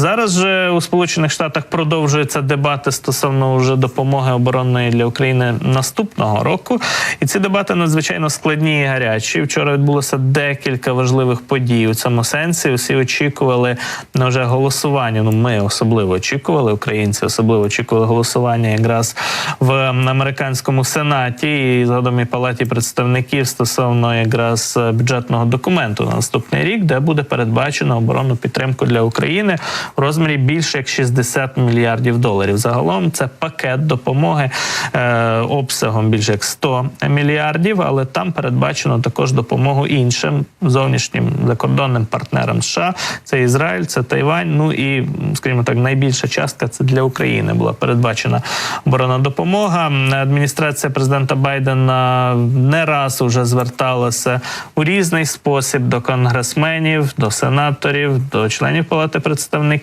Зараз же у Сполучених Штатах продовжуються дебати стосовно вже допомоги оборонної для України наступного року. І ці дебати надзвичайно складні і гарячі. Вчора відбулося декілька важливих подій у цьому сенсі. Усі очікували на вже голосування. Ну, ми особливо очікували, українці особливо очікували голосування якраз в американському сенаті і згодом і палаті представників стосовно якраз бюджетного документу на наступний рік, де буде передбачено оборонну підтримку для України в розмірі більше як 60 мільярдів доларів. Загалом це пакет допомоги е, обсягом більше як 100 мільярдів, але там передбачено також допомогу іншим зовнішнім закордонним партнерам США. Це Ізраїль, це Тайвань. Ну і скажімо так, найбільша частка це для України була передбачена оборонна допомога. Адміністрація президента Байдена не раз уже зверталася у різний спосіб до конгресменів, до сенаторів, до членів палати представників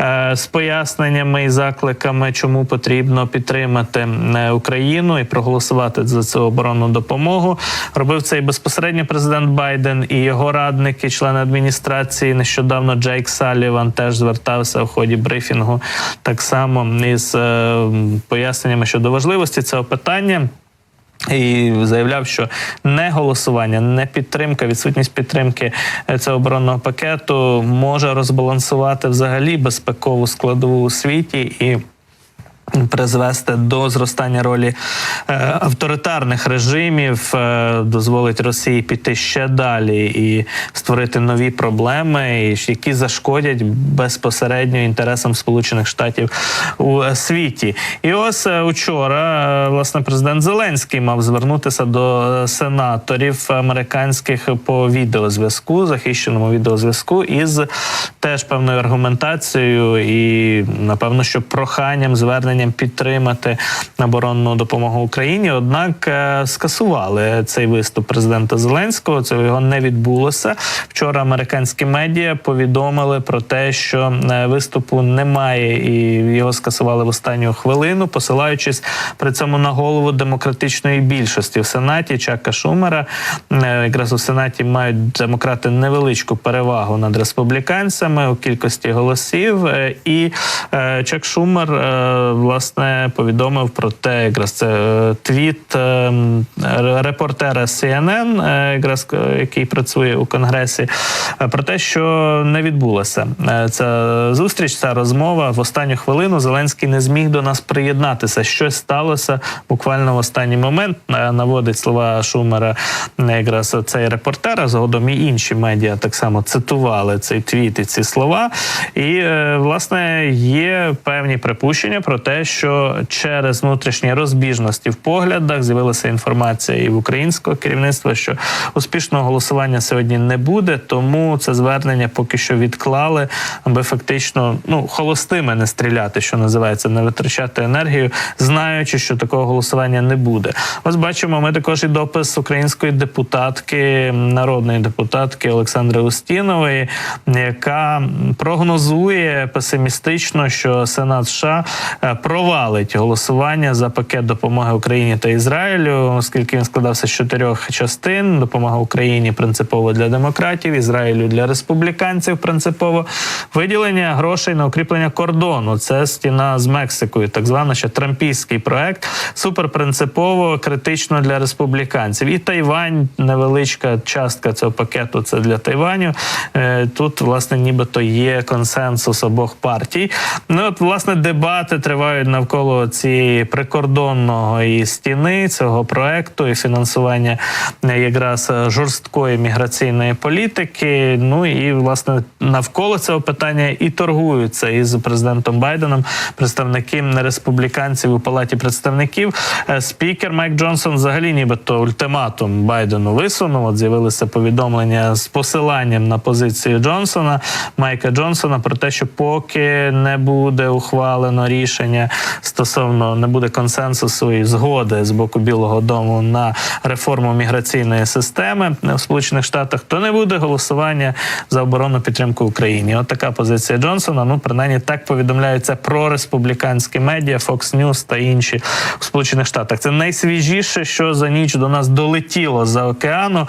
е, з поясненнями і закликами, чому потрібно підтримати е, Україну і проголосувати за цю оборонну допомогу. Робив це і безпосередньо президент Байден і його радники, члени адміністрації. Нещодавно Джейк Саліван теж звертався в ході брифінгу так само із е, поясненнями щодо важливості цього питання. І заявляв, що не голосування, не підтримка, відсутність підтримки е, цього оборонного пакету може розбалансувати взагалі безпекову складову у світі і. Призвести до зростання ролі е, авторитарних режимів, е, дозволить Росії піти ще далі і створити нові проблеми, які зашкодять безпосередньо інтересам Сполучених Штатів у е, світі. І ось учора власне президент Зеленський мав звернутися до сенаторів американських по відеозв'язку, захищеному відеозв'язку, із теж певною аргументацією і напевно, що проханням, зверненням підтримати оборонну допомогу Україні. Однак е, скасували цей виступ президента Зеленського. Це його не відбулося. Вчора американські медіа повідомили про те, що е, виступу немає, і його скасували в останню хвилину, посилаючись при цьому на голову демократичної більшості в сенаті Чака Шумера. Е, Якраз у сенаті мають демократи невеличку перевагу над республіканцями у кількості голосів. І Чак Шумер е, власне повідомив про те, якраз це е, твіт е, репортера CNN, е, якраз який працює у конгресі, про те, що не відбулася ця зустріч, ця розмова в останню хвилину. Зеленський не зміг до нас приєднатися. Щось сталося буквально в останній момент. Наводить слова Шумера якраз цей репортер, а згодом і інші медіа так само цитували цей твіт і ці слова. І власне є певні припущення про те, що через внутрішні розбіжності в поглядах з'явилася інформація і в українського керівництва, що успішного голосування сьогодні не буде, тому це звернення поки що відклали, аби фактично ну холостими не стріляти, що називається, не витрачати енергію, знаючи, що такого голосування не буде. Ось бачимо, ми також і допис української депутатки, народної депутатки Олександри Устінової, яка прогнозує песимістично, що Сенат США е, провалить голосування за пакет допомоги Україні та Ізраїлю, оскільки він складався з чотирьох частин: допомога Україні принципово для демократів, Ізраїлю для республіканців принципово виділення грошей на укріплення кордону. Це стіна з Мексикою, так званий ще трампійський проект. Суперпринципово критично для республіканців. І Тайвань, невеличка частка цього пакету. Це для Тайваню. Е, Тут, власне, нібито є консенсус обох партій. Ну от власне дебати тривають навколо цієї прикордонної стіни цього проекту і фінансування е, якраз е, жорсткої міграційної політики. Ну і власне навколо цього питання і торгуються із президентом Байденом представники республіканців у палаті представників. Е, Спікер Майк Джонсон взагалі нібито ультиматум Байдену висунув. От з'явилися повідомлення з посиланням на позицію Джонсона, Майка Джонсона, про те, що поки не буде ухвалено рішення стосовно не буде консенсусу і згоди з боку Білого Дому на реформу міграційної системи в Сполучених Штатах, то не буде голосування за оборонну підтримку Україні. От така позиція Джонсона. Ну принаймні так повідомляються про республіканські медіа, Fox News та інші в Сполучених Штатах. Це найсвіжіше, що за ніч до нас долетіло за океану.